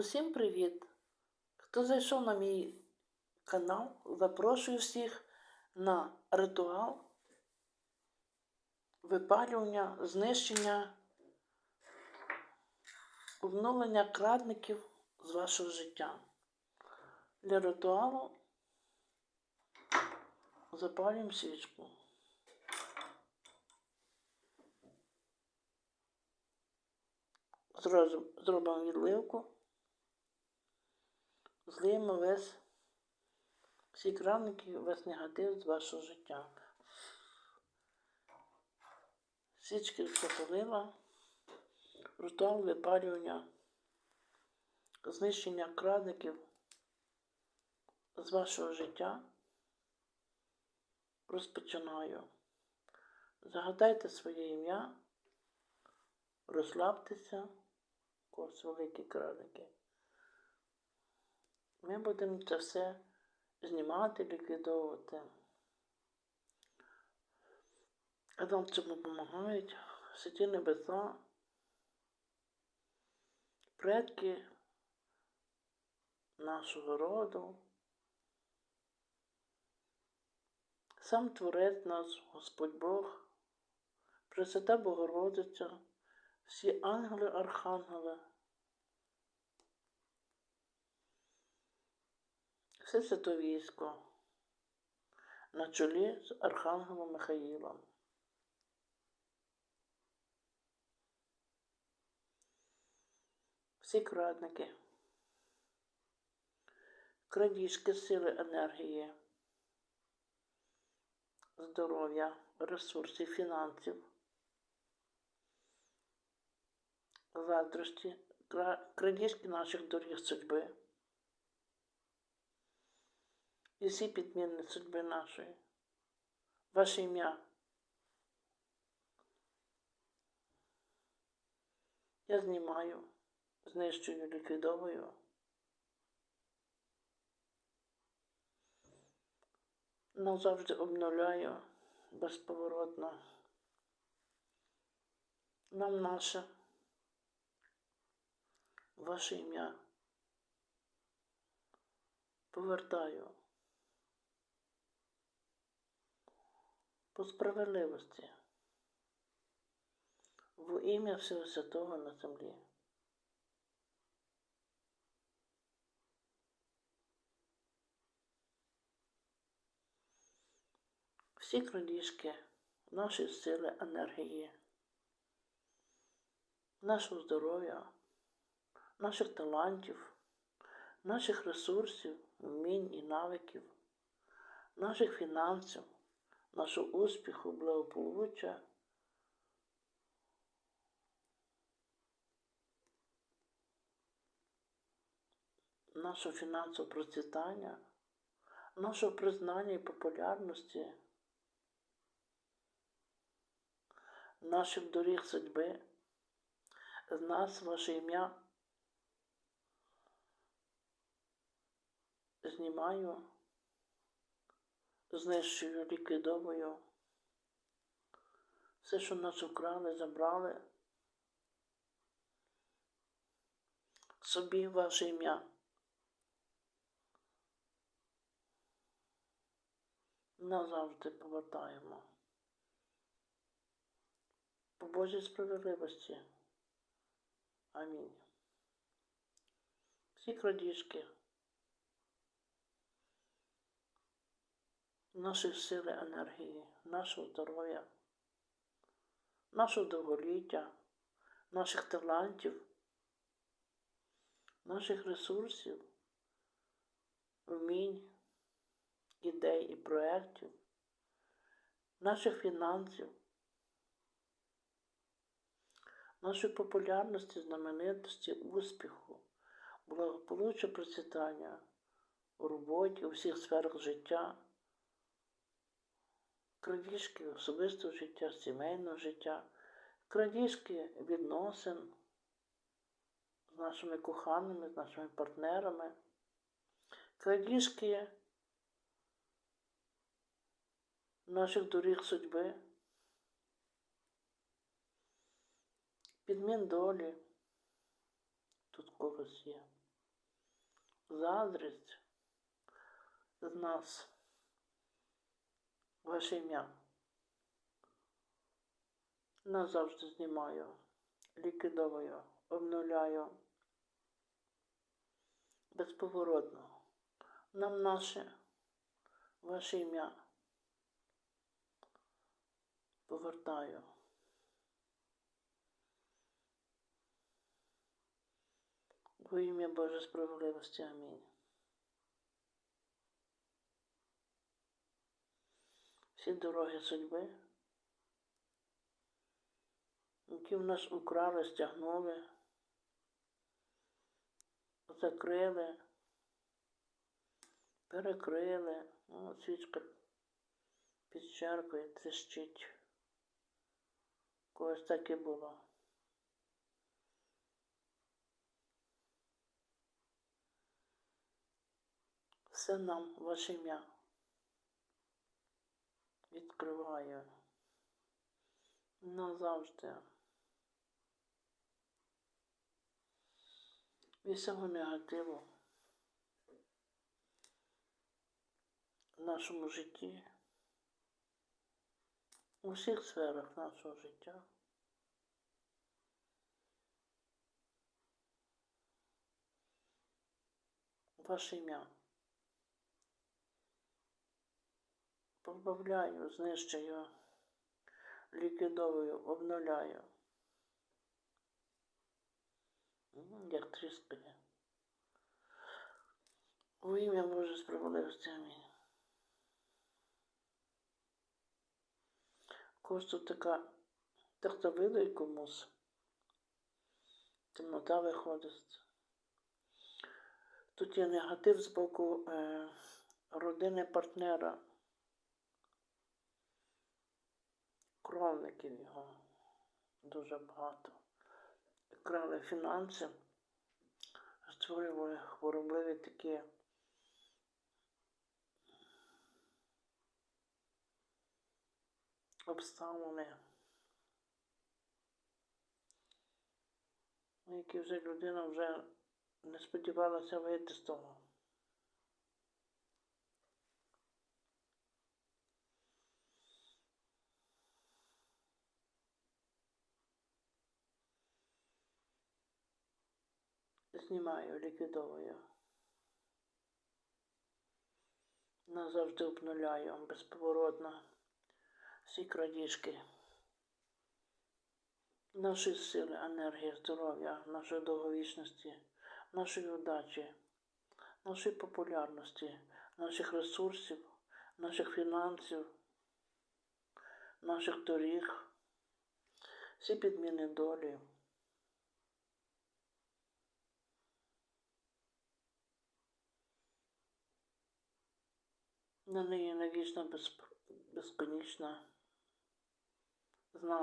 Усім привіт! Хто зайшов на мій канал, запрошую всіх на ритуал випалювання, знищення, обновлення крадників з вашого життя. Для ритуалу запалюємо свічку. Зразу зробимо відливку. Злиємо весь всі краники, весь негатив з вашого життя. Свічки запалила, ритуал випалювання, знищення крадників з вашого життя. Розпочинаю. Загадайте своє ім'я, розслабтеся, ось великі крадники. Ми будемо це все знімати, ліквідовувати. А нам цьому допомагають. Святі небеса, предки нашого роду, сам Творець наш, Господь Бог, Пресвята Богородиця, всі ангели, архангели. Все святовійсько на чолі з Архангелом Михаїлом. Всі крадники, крадіжки сили енергії, здоров'я, ресурсів, фінансів, заздрості, крадіжки наших доріг судьби і всі підміни судьби нашої. Ваше ім'я. Я знімаю, знищую, ліквідовую. Назавжди обновляю безповоротно. Нам наше, ваше ім'я. Повертаю. По справедливості в ім'я Всього Святого на землі. Всі крадіжки нашої сили, енергії, нашого здоров'я, наших талантів, наших ресурсів, вмінь і навиків, наших фінансів нашого успіху, благополуччя. Нашого фінансового процвітання, нашого признання і популярності, наших доріг судьби, з нас ваше ім'я. Знімаю знищую, ліквідовую. Все, що нас украли, забрали. Собі ваше ім'я. Назавжди повертаємо. По Божій справедливості. Амінь. Всі крадіжки. Нашої сили енергії, нашого здоров'я, нашого довголіття, наших талантів, наших ресурсів, вмінь, ідей і проєктів, наших фінансів, нашої популярності, знаменитості, успіху, благополуччя процвітання у роботі, у всіх сферах життя крадіжки особистого життя, сімейного життя, крадіжки відносин з нашими коханими, з нашими партнерами, крадіжки наших доріг судьби, підмін долі тут когось є. заздрість з нас. Ваше ім'я. Назавжди знімаю, ліквідовую, обнуляю. Безповоротно. Нам наше, ваше ім'я. Повертаю. Во ім'я Боже справедливості. Амінь. Дороги судьби, які в нас украли, стягнули, закрили, перекрили, О, свічка підчеркує, тріщить. Когось так і було. Все нам, ваше ім'я. Відкриваю. Назавжди. Від всього негативу в нашому житті, у всіх сферах нашого життя. Ваше ім'я. Позбавляю, знищую, ліквідовую, обновляю. Як тріскає. У ім'я Боже справедливості. Амінь. Тут така тахтовидий комусь. Темнота виходить. Тут є негатив з боку е, родини партнера. Кровників його дуже багато. Крали фінанси, створювали хворобливі такі обставини, які вже людина вже не сподівалася вийти з того. Знімаю, ліквідовую. Назавжди обнуляю безповоротно всі крадіжки. Нашої сили, енергії, здоров'я, нашої довговічності, нашої удачі, нашої популярності, наших ресурсів, наших фінансів, наших доріг, всі підміни долі. На неї навічно безп... безконічна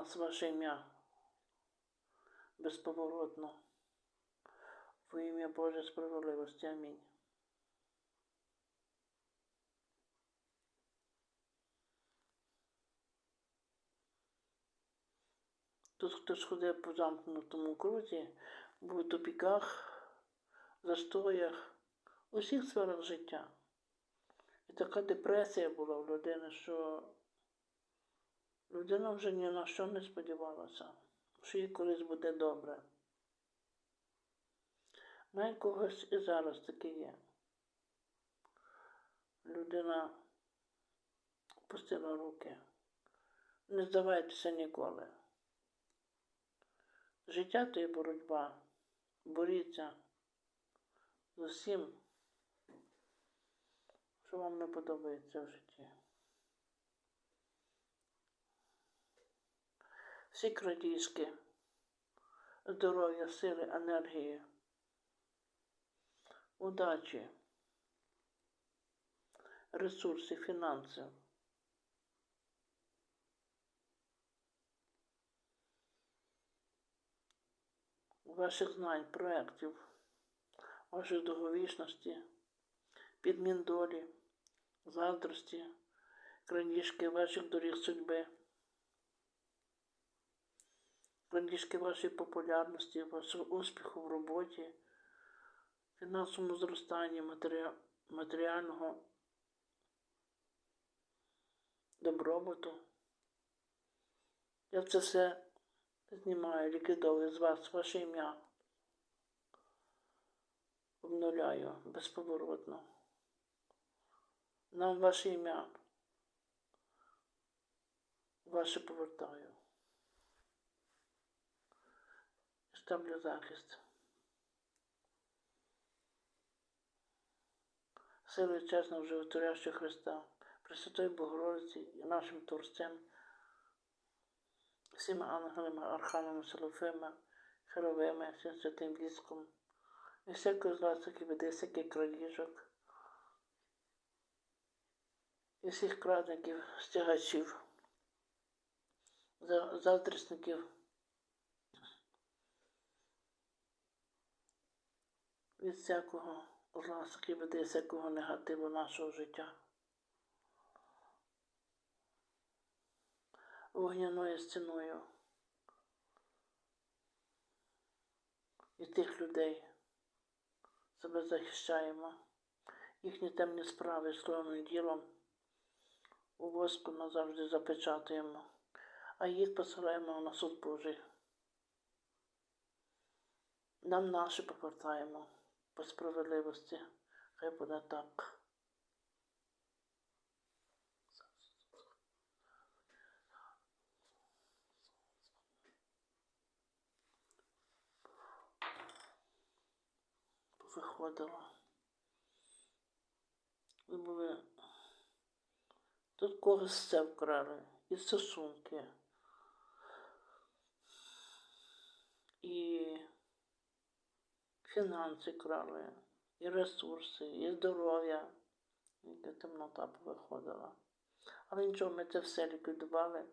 з ваше ім'я безповоротно. Во ім'я Боже справедливості. Амінь. Тут хтось ходив по замкнутому крузі, був у тупіках, застоях, у всіх сферах життя. Така депресія була в людини, що людина вже ні на що не сподівалася, що їй колись буде добре. Навіть когось і зараз таке є. Людина опустила руки. Не здавайтеся ніколи. Життя то є боротьба. Боріться з усім, що вам не подобається в житті. Всі крадіжки, здоров'я, сили, енергії, удачі, ресурси, фінанси. Ваших знань, проєктів, вашої довговічності, підмін долі, заздрості, крадіжки ваших доріг судьби, крадіжки вашої популярності, вашого успіху в роботі, фінансовому зростанні матеріа- матеріального добробуту. Я це все знімаю, ліквідовую з вас ваше ім'я. Обнуляю безповоротно. Нам ваше ім'я. Ваше повертаю. Ставлю захист. Силою чесного животворящого Христа, Пресвятої Богородиці і нашим Творцем, всіма ангелами, архангелами, Серафима, Херовими, всім святим військом, і всякої з вас, які веде всяких крадіжок, і всіх крадників, стягачів, завтрасників, від всякого зла, який веде всякого негативу нашого життя. Вогняною стіною. І тих людей себе захищаємо, їхні темні справи словом і ділом воску назавжди запечатуємо, а їх посилаємо на суд Божий. Нам наші повертаємо по справедливості. Хай буде так. Виходила. Ви були. Тут когось все вкрали. І стосунки. І фінанси крали, і ресурси, і здоров'я. Яка темнота виходила. Але нічого, ми це все ліквідували.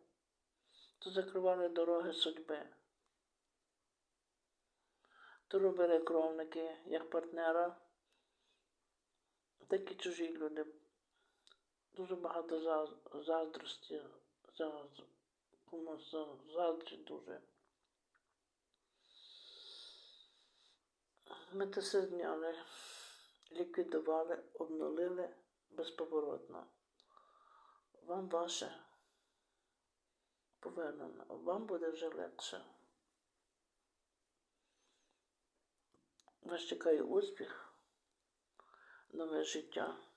То закривали дороги судьби. То робили кровники як партнера, так і чужі люди. Дуже багато за- заздрості, за, комусь за- заздрі дуже. Ми це все зняли, ліквідували, обнулили безповоротно. Вам ваше повернено, вам буде вже легше. Вас чекає успіх, нове життя.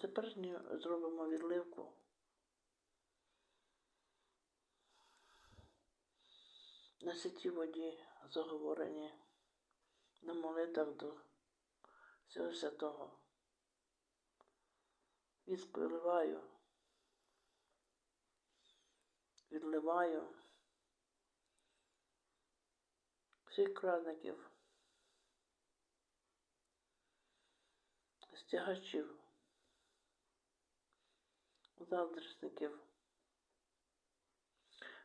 Тепер зробимо відливку. На святій воді заговорені, на молитвах до всього святого. Віск виливаю, відливаю всіх крадників, стягачів, заздрісників,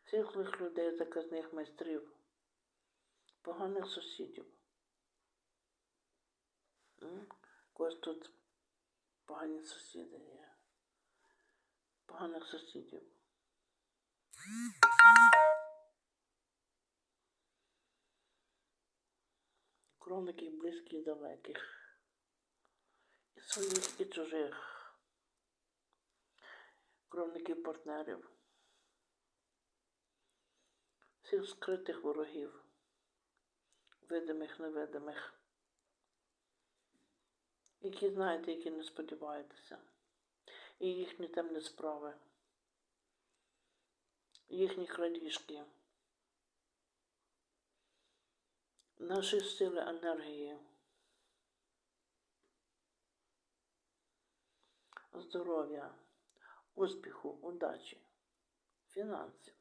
всіх злих людей, заказних майстрів, поганих сусідів. Когось тут погані сусіди є. Поганих сусідів. Кровників близьких і далеких. І своїх, і чужих. Кровників партнерів. Всіх скритих ворогів, видимих, невидимих, які знаєте, які не сподіваєтеся, і їхні темні справи, їхні крадіжки, наші сили енергії, здоров'я, успіху, удачі, фінансів.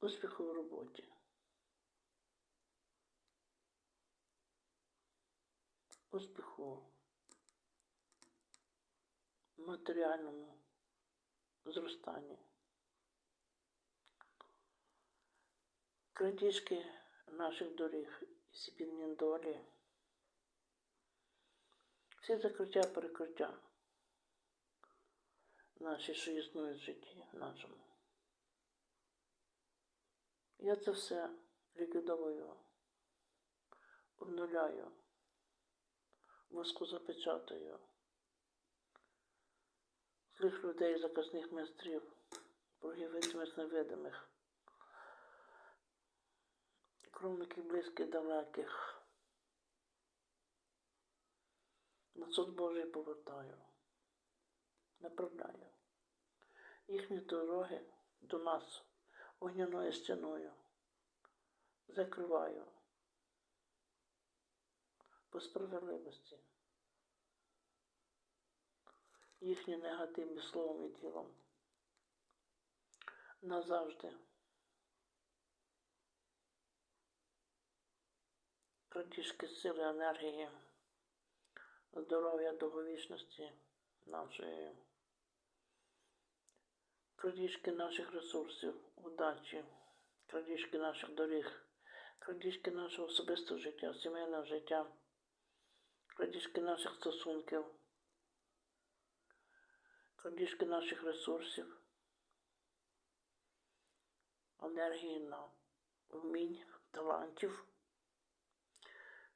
Успіху в роботі. Успіху в матеріальному зростанні. Крадіжки наших доріг і сіпінні долі. Всі закриття перекриття. наші, що існують в житті нашому. Я це все ліквідовую, обнуляю, воску запечатаю. Злих людей, заказних майстрів, прогівець невидимих, кровників близьких далеких. На суд Божий повертаю, направляю їхні дороги до нас вогняною стіною. Закриваю по справедливості їхні негативні словом і ділом. Назавжди. Крадіжки сили, енергії, здоров'я довговічності нашої, крадіжки наших ресурсів, удачі, крадіжки наших доріг, крадіжки нашого особистого життя, сімейного життя, крадіжки наших стосунків, крадіжки наших ресурсів, енергії на вмінь, талантів,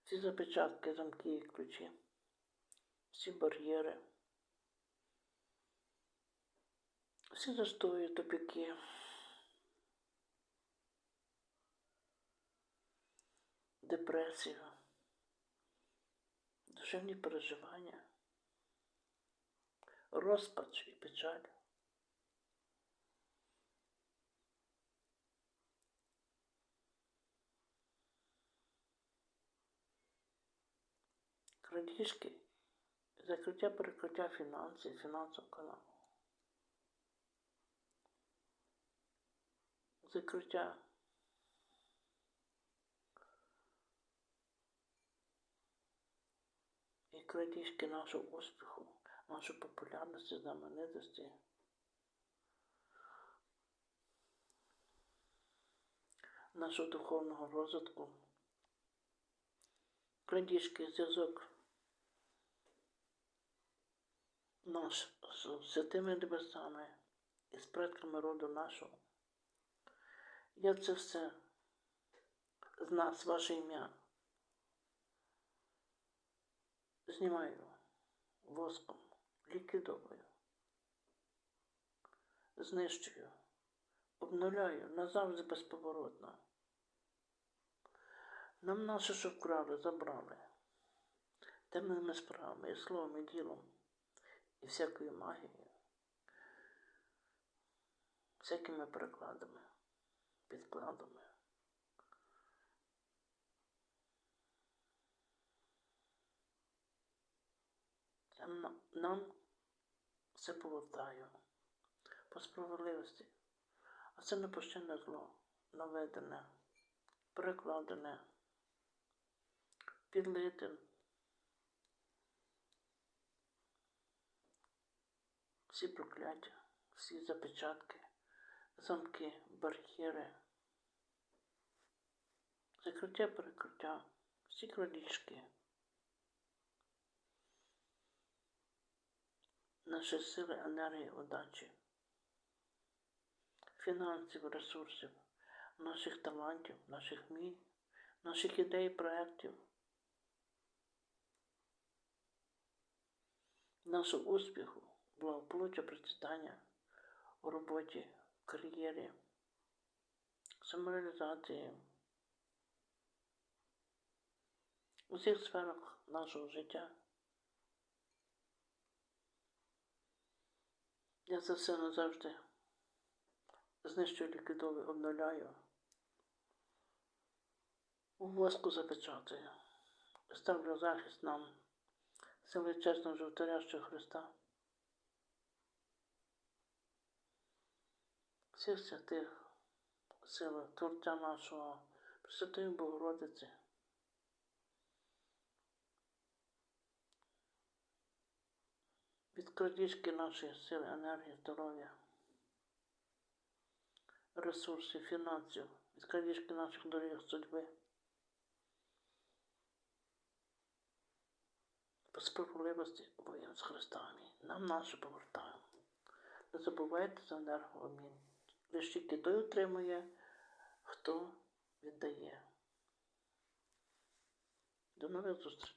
всі запечатки, замки і ключі, всі бар'єри, всі застої, тупіки. Депресію, душевні переживання, розпач і печаль. Крадіжки, закриття перекриття фінансів, фінансового каналу. Закриття і крадіжки нашого успіху, нашої популярності, знаменитості. Нашого духовного розвитку, крадіжки, зв'язок наш з святими небесами і з предками роду нашого. Я це все з нас, ваше ім'я. Знімаю воском, ліквідовую, знищую, обнуляю назавжди безповоротно. Нам наше, що вкрали, забрали темними справами, і словом, і ділом, і всякою магією, всякими перекладами, підкладами. Нам, нам все повертаю по справедливості, а це непощенне зло, наведене, перекладене, підлите. Всі прокляття, всі запечатки, замки, бар'єри, закриття, перекриття, всі крадіжки. Наші сили, енергії, удачі, фінансів, ресурсів, наших талантів, наших мій, наших ідей, проєктів, нашого успіху, благополуччя, процвітання у роботі, кар'єрі, самореалізації, у всіх сферах нашого життя. Я це все назавжди знищую, ліквідовую, обновляю. У воску запечатую. Ставлю захист нам сили чесного животарящого Христа. Всіх святих сил Творця нашого, Пресвятої Богородиці. від крадіжки нашої сили, енергії, здоров'я, ресурсів, фінансів, від крадіжки наших доріг судьби. По справедливості з Христами. Нам наше повертаємо. Не забувайте за енергообмін. Лише тільки той отримує, хто віддає. До нових зустрічей.